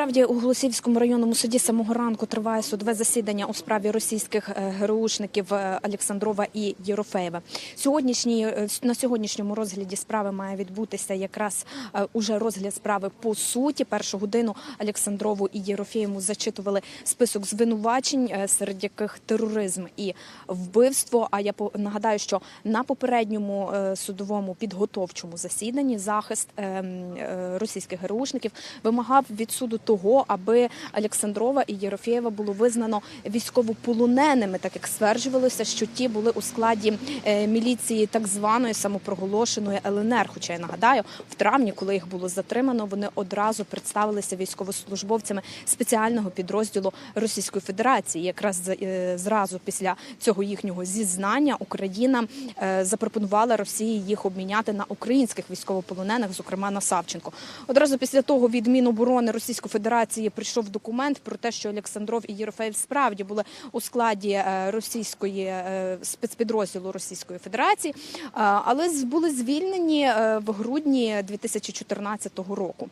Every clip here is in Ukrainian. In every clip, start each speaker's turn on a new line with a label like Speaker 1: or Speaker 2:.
Speaker 1: Насправді у Голосіївському районному суді самого ранку триває судове засідання у справі російських е, ГРУшників е, Олександрова і Єрофеєва. Сьогоднішній е, на сьогоднішньому розгляді справи має відбутися якраз уже розгляд справи по суті. Першу годину Олександрову і Єрофеєву зачитували список звинувачень, серед яких тероризм і вбивство. А я нагадаю, що на попередньому судовому підготовчому засіданні захист е, м, е, російських ГРУшників вимагав від суду того, аби Олександрова і Єрофєєва було визнано військовополоненими, так як стверджувалося, що ті були у складі е, міліції так званої самопроголошеної ЛНР. Хоча я нагадаю, в травні, коли їх було затримано, вони одразу представилися військовослужбовцями спеціального підрозділу Російської Федерації. Якраз е, зразу після цього їхнього зізнання Україна е, запропонувала Росії їх обміняти на українських військовополонених, зокрема на Савченко. Одразу після того від Міноборони Російської Федерації прийшов документ про те, що Олександров і Єрофеєв справді були у складі е, російської е, спецпідрозділу Російської Федерації, е, але були звільнені в грудні 2014 року.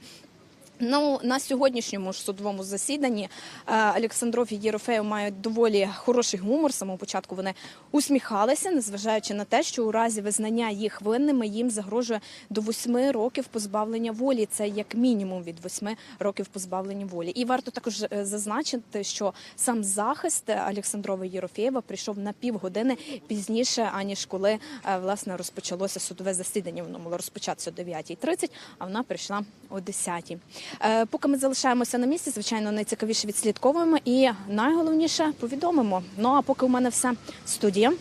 Speaker 1: Ну на сьогоднішньому ж судовому засіданні е, Олександров і Єрофеєв мають доволі хороший гумор. Самого початку вони усміхалися, незважаючи на те, що у разі визнання їх винними їм загрожує до восьми років позбавлення волі. Це як мінімум від восьми років позбавлення волі. І варто також е, зазначити, що сам захист Олександрова Єрофеєва прийшов на півгодини пізніше, аніж коли е, власне розпочалося судове засідання. Воно мало розпочатися о 9.30, а вона прийшла о 10.00. Е, Поки ми залишаємося на місці, звичайно, найцікавіше відслідковуємо і найголовніше повідомимо. Ну а поки у мене все студія.